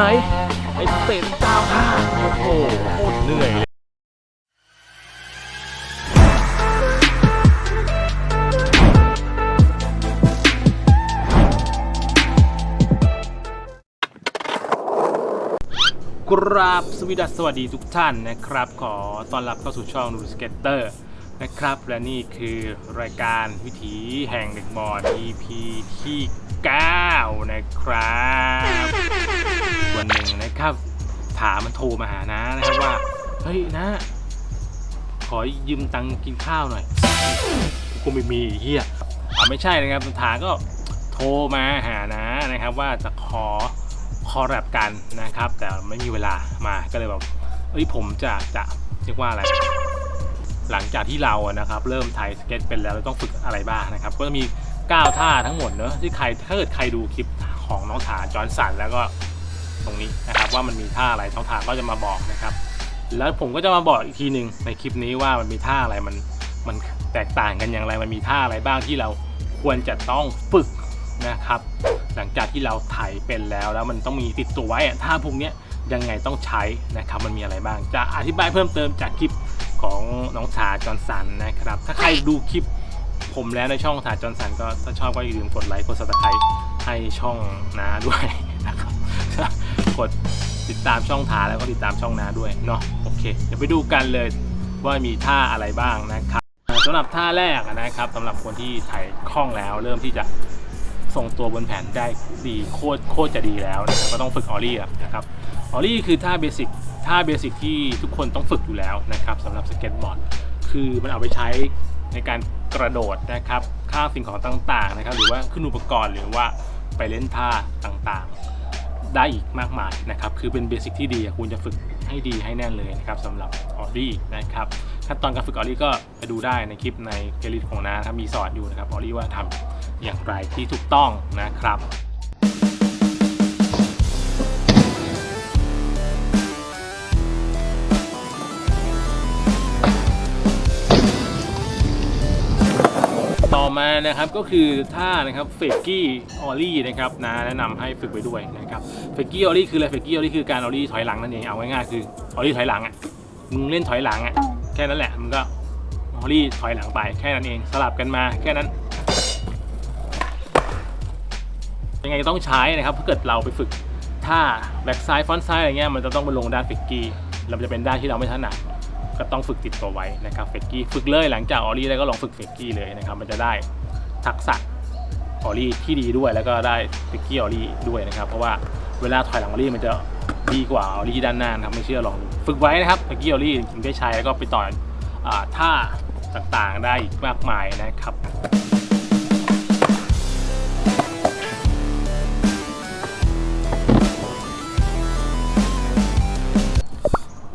าย ไอ้เต็นเก้าท่าโอ้โหโคตรเหนื่อยเลยกราบสวีดัสสวัสดีทุกท่านนะครับ ขอต้อนรับเข้าสู่ช่องนูสเกตเตอร์นะครับ และนี่คือรายการวิถีแห่งเด็กบอร์ด EP ที่ 9 นะครับวันหนึ่งนะครับถามมันโทรมาหานะนะครับว่า เฮ้ยนะ ขอยืมตังค์กินข้าวหน่อยกูไม่มีเฮียอ่าไม่ใช่นะครับถาก็โทรมาหานะนะครับว่าจะขอคอแรปกันนะครับ แต่ไม่มีเวลามาก็เลยแบบเอ้ยผมจะจะเรียกว่าอะไร หลังจากที่เรานะครับ เริ่มไทยสเก็ตเป็นแล้วต้องฝึกอะไรบ้างนะครับ ก็จะมี 9 ท่าทั้งหมดเนอะที่ใครถ้าเกิดใครดูคลิปของน้องถาจอร์นสันแล้วก็ตรงนี้นะครับว่ามันมีท่าอะไรน้องถาก็จะมาบอกนะครับ แล้วผมก็จะมาบอกอีกทีหนึ่งในคลิปนี้ว่ามันมีท่าอะไรมันมันแตกต่างกันอย่างไรมันมีท่าอะไรบ้างที่เราควรจะต้องฝึกนะครับ หลังจากที่เราถ่ายเป็นแล้วแล้วมันต้องมีติดตัวไว้ท่าพวกนี้ยยังไงต้องใช้นะครับ มันมีอะไรบ้าง จะอธิบายเพิ่มเติมจากคลิปของน้องถาจอร์นสันนะครับ ถ้าใครดูคลิป ผมแล้วในช่องถาจอร์นสันก็ถ้าชอบก็อย่าลืมกดไลค์กด subscribe ให้ช่องนาด้วยนะครับกดติดตามช่องถาแล้วก็ติดตามช่องนาด้วยเนาะโอเค เดี๋ยวไปดูกันเลยว่ามีท่าอะไรบ้างนะครับสำหรับท่าแรกนะครับสำหรับคนที่ถ่ายคล่องแล้ว เริ่มที่จะทรงตัวบนแผ่นได้ดีโคตรโคตรจะดีแล้วนะครับก็ต้องฝึกออลลี่นะครับออลลี่คือท่าเบสิกท่าเบสิกที่ทุกคนต้องฝึกอยู่แล้วนะครับสำหรับสเก็ตบอร์ดคือมันเอาไปใช้ ในการกระโดดนะครับข้ามสิ่งของต่างๆนะครับ หรือว่าขึ้นอุปกรณ์หรือว่าไปเล่นท่าต่างๆ ได้อีกมากมายนะครับ คือเป็นเบสิกที่ดีคุณจะฝึกให้ดีให้แน่นเลยนะครับสำหรับออรี่นะครับขั้นตอนการฝึกออรี่ก็ไปดูได้ในคลิปในเพลย์ลิสต์ของน้าครับมีสอนอยู่นะครับออรี่ว่าทำอย่างไรที่ถูกต้องนะครับ นะครับก็คือท่านะครับเฟกกี้ออลี่นะครับนะแนะนำให้ฝึกไปด้วยนะครับเฟกกี้ออลี่คืออะไรเฟกกี้ออลี่คือการออลี่ถอยหลังนั่นเองเอาง่ายๆคือออลี่ถอยหลังอะมึงเล่นถอยหลังอะแค่นั้นแหละมึงก็ออลี่ถอยหลังไปแค่นั้นเองสลับกันมาแค่นั้นยังไงต้องใช้นะครับถ้าเกิดเราไปฝึกท่าแบ็กซ้ายฟอนต์ซ้ายอะไรเงี้ยมันจะต้องไปลงด้านเฟกกี้เราจะเป็นด้านที่เราไม่ถนัดก็ต้องฝึกติดตัวไว้นะครับเฟกกี้ฝึกเลยหลังจากออลี่แล้วก็ลองฝึกเฟกกี้เลยนะครับมันจะได้ ทักษะออลี่ที่ดีด้วยแล้วก็ได้ฟิกกี้ออลี่ด้วยนะครับ เพราะว่าเวลาถอยหลังออลี่มันจะดีกว่าออลี่ด้านหน้านะครับไม่เชื่อลองฝึกไว้นะครับฟิกกี้ออลี่ถึงได้ใช้แล้วก็ไปต่ออท่าต่างๆ ได้อีกมากมายนะครับ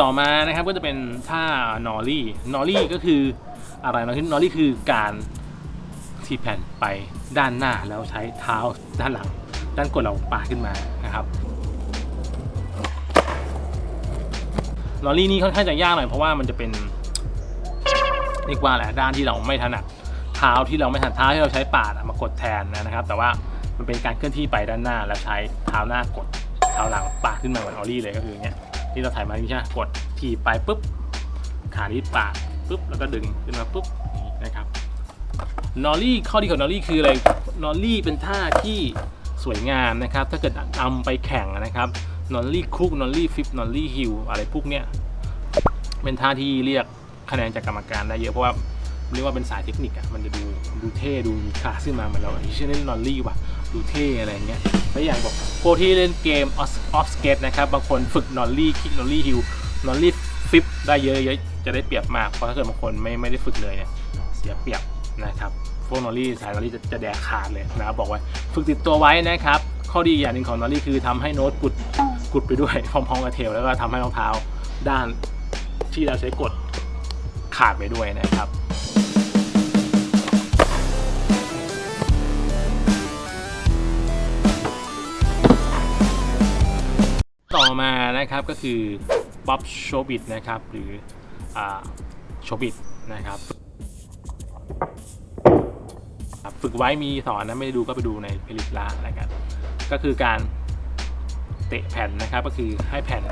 ต่อมานะครับก็จะเป็นท่านอรี่นอรี่ก็คืออะไรนะคือนอรี่คือการ ที่แผ่นไปด้านหน้าแล้วใช้เท้าด้านหลัง ด้านกดเราปาขึ้นมานะครับนอรี่นี่ค่อนข้างจะยากหน่อยเพราะว่ามันจะเป็นเรียกว่าแหละด้านที่เราไม่ถนัดเท้าที่เราไม่ถนัดเท้าที่เราใช้ปาดมากดแทนนะครับ แต่ว่ามันเป็นการเคลื่อนที่ไปด้านหน้าแล้วใช้เท้าหน้ากดเท้าหลังปาดขึ้นมาเหมือนออรี่เลยก็คือเนี้ยที่เราถ่ายมานี่ใช่ไหมกดทีไปปุ๊บขานี้ปาดปุ๊บแล้วก็ดึงขึ้นมาปุ๊บ นี่นะครับนอลลี่ข้อดีของนอลลี่คืออะไรนอลลี่เป็นท่าที่สวยงามนะครับ ถ้าเกิดนำไปแข่งนะครับนอลลี่คุกนอลลี่ฟิปนอลลี่ฮิลอะไรพวกเนี้ยเป็นท่าที่เรียกคะแนนจากกรรมการได้เยอะเพราะว่าเรียกว่าเป็นสายเทคนิคอะมันจะดูดูเท่ดูมีคลาสขึ้นมาเหมือนเราที่ชื่อเล่นนอลลี่ว่ะดูเท่อะไรเงี้ยแล้วอย่างบอกพวกที่เล่นเกมออฟสเกตนะครับบางคนฝึกนอลลี่คิกนอลลี่ฮิลนอลลี่ฟิปได้เยอะๆจะได้เปรียบมากเพราะถ้าเกิดบางคนไม่ไม่ได้ฝึกเลยเนี่ยเสียเปรียบ นะครับพวกนอลลี่สายนอลลี่จะจะแดกขาดเลยนะครับบอกไว้ฝึกติดตัวไว้นะครับ ข้อดีอย่างหนึ่งของนอลลี่คือทำให้โน้ตกุดกุดไปด้วยพร้อมๆกับเทลแล้วก็ทำให้รองเท้าด้านที่เราใช้กดขาดไปด้วยนะครับต่อมานะครับก็คือบ๊อบโชบิดนะครับหรือโชบิดนะครับครับ ฝึกไว้มีสอนนะไม่ได้ดูก็ไปดูในเพลิปละนะครับก็คือการเตตะแผ่นนะครับ ก็คือให้แผ่น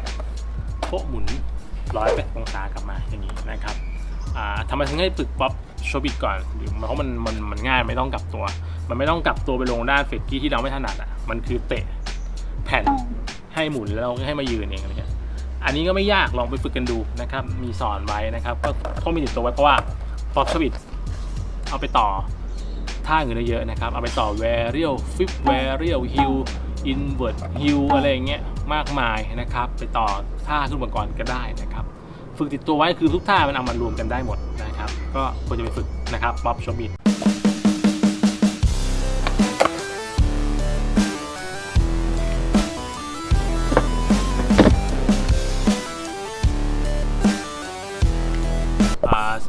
โป๊ะหมุนร้อยแปดองศากลับมาอย่างนี้นะครับอ่าทำไมถึงให้ฝึกป๊อปโชบิดก่อนหรือเพราะมันมันมันง่ายไม่ต้องกลับตัว มันไม่ต้องกลับตัวไปลงด้านเฟกกี้ที่เราไม่ถนัดอะมันคือเตะแผ่นให้หมุนแล้วเราก็ให้มายืนเองอะไรเงี้ยอันนี้ก็ไม่ยากลองไปฝึกกันดูนะครับ มีสอนไว้นะครับ ก็ต้องมีติดตัวไว้เพราะว่าป๊อปโชบิดเอาไปต่อ ท่าอื่นได้เยอะนะครับ เอาไปต่อ varial flip varial hill invert hill อะไรอย่างเงี้ยมากมายนะครับ ไปต่อท่าขึ้นมาก่อนก็ได้นะครับ ฝึกติดตัวไว้คือทุกท่ามันเอามารวมกันได้หมดนะครับ ก็ควรจะไปฝึกนะครับบ๊อบชมิด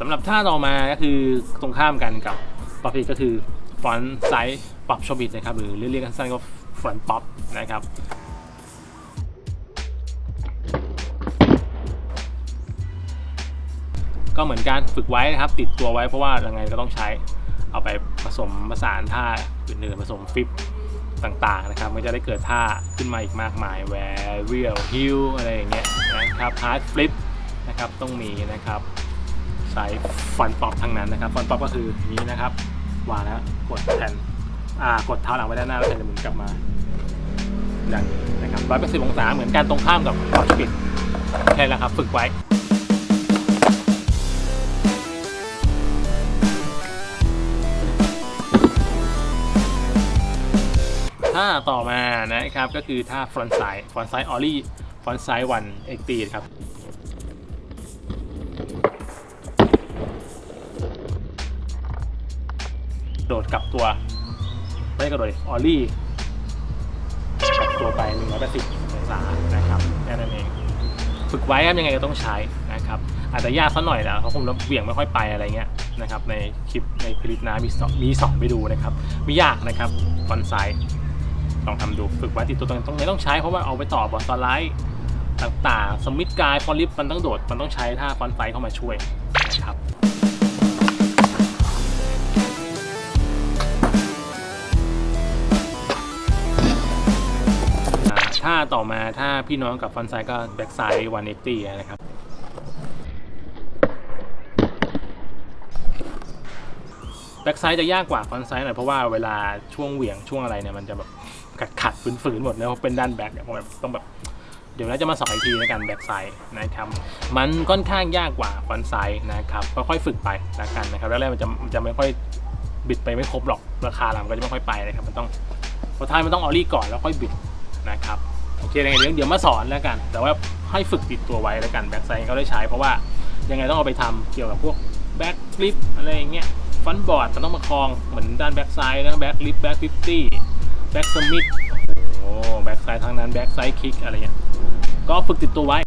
สำหรับท่าต่อมาก็คือตรงข้ามกันกับ ป๊อปปี้ก็คือฟอนต์ไซส์ป๊อปชมิดนะครับหรือเรียกกันสั้นๆก็ฟอนต์ป๊อปนะครับก็เหมือนกันฝึกไว้นะครับ ติดตัวไว้เพราะว่ายังไงก็ต้องใช้เอาไปผสมผสานท่าอื่นๆผสมฟิปต่างๆนะครับมันจะได้เกิดท่าขึ้นมาอีกมากมาย varial hill อะไรอย่างเงี้ยนะครับ hard flip นะครับต้องมีนะครับใช้ฟันป๊อปทั้งนั้นนะครับฟันป๊อปก็คือนี้นะครับ วางแล้วกดแผ่นอ่ากดเท้าหลังไว้ด้านหน้าแล้วแผ่นจะหมุนกลับมาอย่างนี้นะครับร้อยแปดสิบองศาเหมือนกันตรงข้ามกับกดปิดแค่นั้นครับ ฝึกไว้ท่าต่อมานะครับก็คือท่า front side front side ollie front side one 80ครับ ดดกลับตัวไม่กระโดดออลลี่กลับตัวไป180องศานะครับแค่นั้นเองฝึกไว้ครับยังไงก็ต้องใช้นะครับอาจจะยากสักหน่อยนะเพราะผมเหวี่ยงไม่ค่อยไปอะไรเงี้ยนะครับในคลิปในคลิปนะมีสองมีสองไปดูนะครับไม่ยากนะครับฟอนไซด์ลองทำดูฝึกไว้ติดตัวตรงตรงนี้ต้องใช้เพราะว่าเอาไปต่อบอลสไลด์ต่างๆ สมิธกายฟอนลิฟมันต้องโดดมันต้องใช้ท่าฟอนไซด์เข้ามาช่วย่าถ้าต่อมาถ้าพี่น้องกับฟอนไซก็แบ็กไซด์วันเอตี้นะครับแบ็กไซด์จะยากกว่าฟอนไซด์หน่อยเพราะว่าเวลาช่วงเหวี่ยงช่วงอะไรเนี่ยมันจะแบบขัดขัดฝืนฝืนๆหมดแล้วาเป็นด้านแบ็กเนี่ยผมต้องแบบเดี๋ยวเราจะมาสอนอีกทีในการแบ็กไซด์นะครับ มันค่อนข้างยากกว่าฟอนไซด์นะครับค่อยๆฝึกไปแล้วกันนะครับแรกๆมันจะมันจะไม่ค่อยบิดไปไม่ครบหรอกราคาหลังก็จะไม่ค่อยไปนะครับมันต้องพอท้ายมันต้องออลลี่ก่อนแล้วค่อยบิดนะครับ โอเคยังไงเดี๋ยวเดี๋ยวมาสอนแล้วกัน แต่ว่าให้ฝึกติดตัวไว้แล้วกันแบ็กไซด์ก็ได้ใช้เพราะว่ายังไงต้องเอาไปทำเกี่ยวกับพวกแบ็กฟลิปอะไรอย่างเงี้ยฟันบอร์ดมันต้องมาคลองเหมือนด้านแบ็กไซด์นะแบ็กลิฟแบ็กฟิฟตี้แบ็กสมิธโอ้โหแบ็กไซด์ทางนั้นแบ็กไซด์คิกอะไรเงี้ยก็ฝึกติดตัวไว้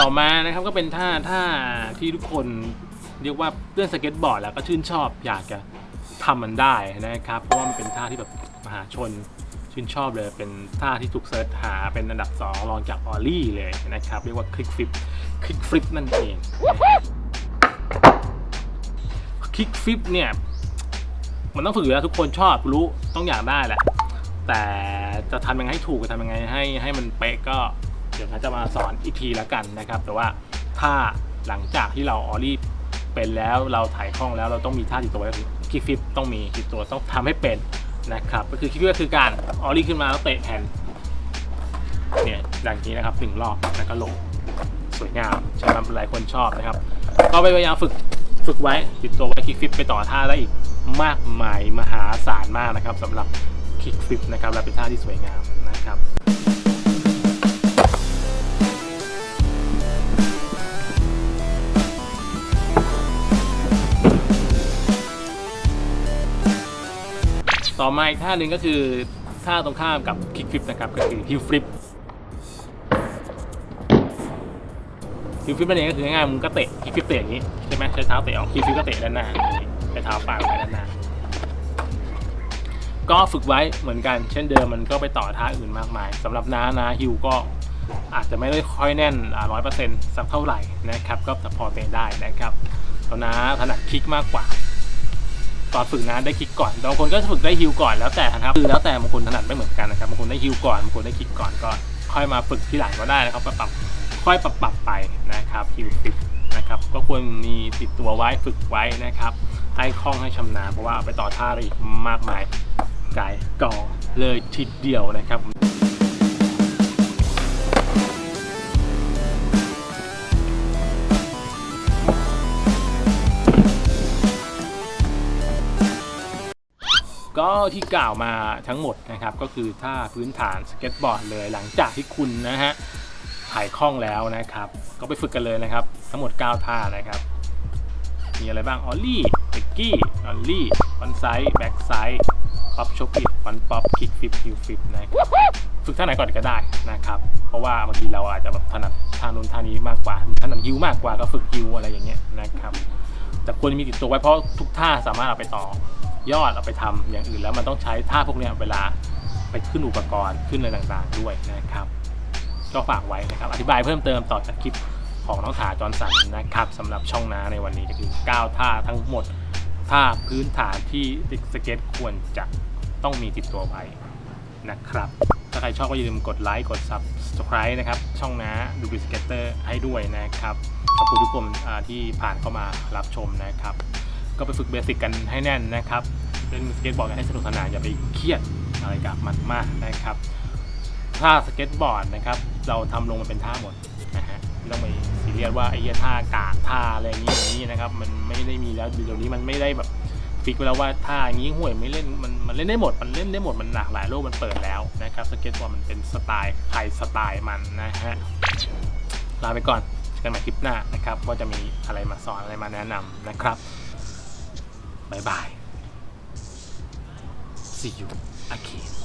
ต่อมานะครับก็เป็นท่าท่าที่ทุกคนเรียกว่าเล่นสเก็ตบอร์ดแล้วก็ชื่นชอบอยากจะทำมันได้นะครับเพราะว่ามันเป็นท่าที่แบบมหาชนชื่นชอบเลยเป็นท่าที่ถูกเซิร์ชหาเป็นอันดับ 2 รองจากออลลี่เลยนะครับ เรียกว่าคลิกฟลิปคลิกฟลิปนั่นเองคลิกฟลิปเนี่ย มันต้องฝึกอยู่แล้วทุกคนชอบรู้ต้องอยากได้แหละ แต่จะทำยังไงให้ถูกจะทำยังไงให้ให้มันเป๊ะก็ ดี๋ยวเขาจะมาสอนอีกทีแล้วกันนะครับ แต่ว่าถ้าหลังจากที่เราออลี่เป็นแล้วเราถ่ายคล่องแล้วเราต้องมีท่าติดตัวไว้คือคิกฟิปต้องมีติดตัวต้องทำให้เป็นนะครับ ก็คือคิกฟิปก็คือการออลี่ขึ้นมาแล้วเตะแผ่นเนี่ยอย่างนี้นะครับหนึ่งรอบแล้วก็ลงสวยงามใช่ไหมหลายคนชอบนะครับ ก็ไปพยายามฝึกฝึกไว้ติดตัวไว้คิกฟิปไปต่อท่าได้อีกมากมายมหาศาลมากนะครับสำหรับคิกฟิปนะครับและเป็นท่าที่สวยงามนะครับ ต่อมาอีกท่าหนึ่งก็คือท่าตรงข้ามกับคิกฟลิปนะครับก็คือฮิลฟลิปฮิลฟลิปนั่นเองก็คือง่ายมึงก็เตะคิกฟลิปเตะอย่างนี้ใช่ไหมใช้เท้าเตะออกคิกฟลิปก็เตะด้านหน้าใช้เท้าปากไปด้านหน้า ก็ฝึกไว้เหมือนกัน เช่นเดิมมันก็ไปต่อท่าอื่นมากมายสำหรับน้านาฮิวก็อาจจะไม่ได้ค่อยแน่นร้อยเปอร์เซ็นต์สักเท่าไหร่นะครับ ก็พอเป็นได้นะครับแล้วนะถนัดคิกมากกว่า ตอนฝึกนได้คลิกก่อนบางคนก็ฝึกได้ฮิวก่อนแล้วแต่นะครับคือแล้วแต่บางคนถนัดไม่เหมือนกันนะครับบางคนได้ฮิวก่อนบางคนได้คลิกก่อนก็ค่อยมาฝึกที่หลังก็ได้นะครับปรับค่อยปรับปรับไปนะครับฮิวฟิกนะครับก็ควรมีติดตัวไว้ฝึกไว้นะครับให้คล่องให้ชำนาญเพราะว่าไปต่อท่าได้อีกมากมายกายก่อเลยทีเดียวนะครับ ก็ที่กล่าวมาทั้งหมดนะครับ ก็คือท่าพื้นฐานสเก็ตบอร์ดเลยหลังจากที่คุณนะฮะถ่ายคล่องแล้วนะครับ ก็ไปฝึกกันเลยนะครับ ทั้งหมด 9 ท่านะครับ มีอะไรบ้าง ออลลี่เบกกี้ ออลลี่ฟอนไซด์แบ็กไซด์ป๊อปโชกิฟอนป๊อปคิกฟิปฮิวฟิปนะครับฝึกท่าไหนก่อนก็ได้นะครับ เพราะว่าบางทีเราอาจจะแบบถนัดท่านู้นท่านี้มากกว่าถนัดฮิวมากกว่าก็ฝึกฮิวอะไรอย่างเงี้ยนะครับแต่ควรมีติดตัวไว้เพราะทุกท่าสามารถเอาไปต่อ ยอดเอาไปทำอย่างอื่นแล้วมันต้องใช้ท่าพวกนี้เวลาไปขึ้นอุปกรณ์ขึ้นอะไรต่างๆด้วยนะครับ ก็ฝากไว้นะครับ อธิบายเพิ่มเติมต่อจากคลิปของน้องถาจอนสันนะครับสำหรับช่องน้าในวันนี้ก็คือ 9 ท่าทั้งหมด ท่าพื้นฐานที่ติดสเก็ตควรจะต้องมีติดตัวไว้นะครับ ถ้าใครชอบก็อย่าลืมกดไลค์กด subscribe นะครับ ช่องน้าดูบิสเกตเตอร์ให้ด้วยนะครับขอบคุณทุกคนที่ผ่านเข้ามารับชมนะครับ ก็ไปฝึกเบสิกกันให้แน่นนะครับ เล่นสเก็ตบอร์ดกันให้สนุกสนานอย่าไปเครียดอะไรกับมันมากนะครับท่าสเก็ตบอร์ดนะครับ เราทำลงมาเป็นท่าหมดนะฮะไม่ต้องไปซีเรียสว่าไอ้ท่ากากท่าอะไรอย่างนี้อย่างนี้นะครับ มันไม่ได้มีแล้วเดี๋ยวนี้มันไม่ได้แบบฟิกไว้แล้วว่าท่าอย่างนี้ห่วยไม่เล่นมันมันเล่นได้หมดมันเล่นได้หมดมันหลากหลายโลกมันเปิดแล้วนะครับสเก็ตบอร์ดมันเป็นสไตล์ใครสไตล์มันนะฮะลาไปก่อนเจอกันใหม่คลิปหน้านะครับว่าจะมีอะไรมาสอนอะไรมาแนะนำนะครับบายบาย see you. Again